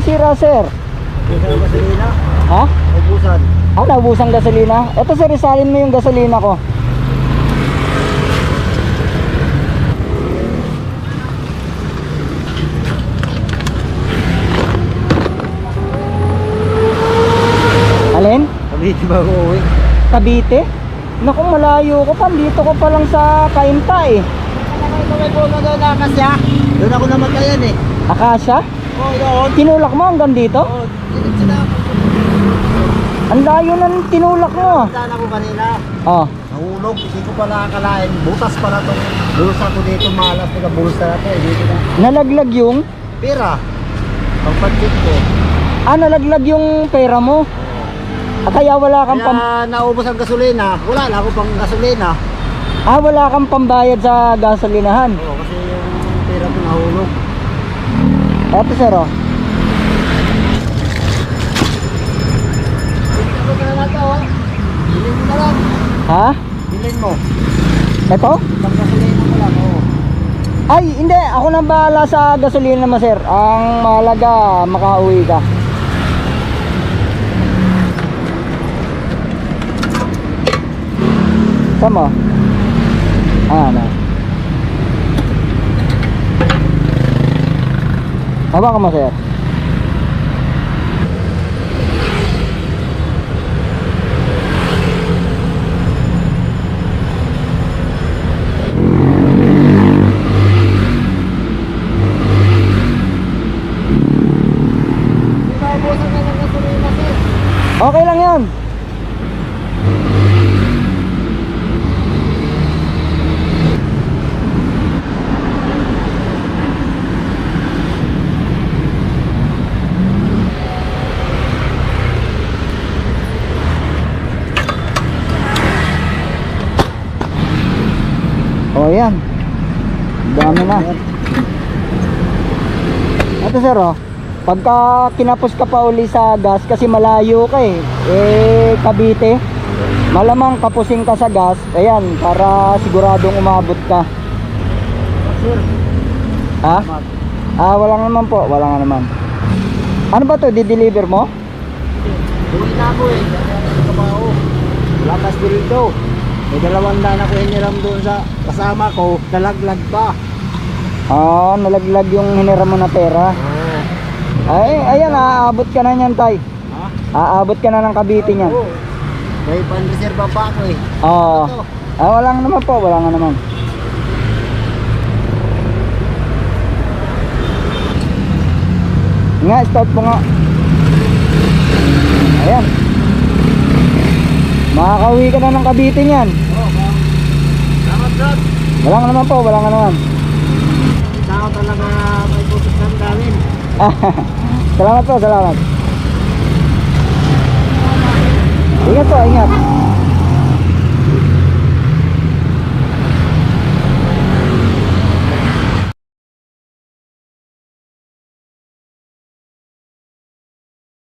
nasira, sir? Ang gasolina. Ha? Ubusan. Ah, naubusan gasolina? Ito, sir, isalin mo yung gasolina ko. Alin? Kabiti ba ako uwi? Cavite? Naku, malayo ko pa. Dito ko pa lang sa Kainta eh. Ito may puno doon ako namatayan eh. Akasya? Oo, doon. Tinulak mo hanggang dito? Oo, ako. Ang layo ng tinulak mo. Saan ako kanina? Oh. Nahulog, hindi ko pala akalain. Butas pala itong bulsa ko dito. Malas na bulsa na ito eh. Dito na. Nalaglag yung... Pira. Pagpansit ko. Ah, nalaglag yung pera mo. Ah, kaya wala kang pam... Kaya naubos ang gasolina. Wala na ako pang gasolina. Ah, wala kang pambayad sa gasolinahan. Oo, kasi yung pera ko nahulog. Eto, sir, oh. Ito na ito, na. Ha? Bilhin mo. Eto? Pang gasolina mo lang, oo. Ay, hindi. Ako nang bahala sa gasolina mo, sir. Ang mahalaga, makauwi ka. Tama. Ah, ano. Hawakan mo, sir. Okay lang yun. Oh, yan. Dami na. Ito sir oh. Pagka kinapos ka pa uli sa gas kasi malayo ka eh. Eh Cavite. Malamang kapusing ka sa gas. Ayan, para siguradong umabot ka. Ha? Ah, wala nga naman po, wala nga naman. Ano ba 'to? Di-deliver mo? Uwi na ako eh. Trabaho. Lakas ko rito. May dalawang daan ako hiniram doon sa kasama ko. Nalaglag pa. Ah, nalaglag yung hinira mo na pera. Oo. Ay, ayan, aabot ka na niyan, tay. Ha? Aabot ka na ng Cavite niyan. Oo. May pan-reserva pa ako eh. Oo. Ito. Ah, wala nga naman po, wala nga naman. Nga, start po nga. Ayan. Makakauwi ka na ng Cavite niyan. Oo. Salamat, Brad. Wala nga naman po, wala nga naman. Tao talaga may putik ng damin. salamat po, salamat. Ingat po, ingat.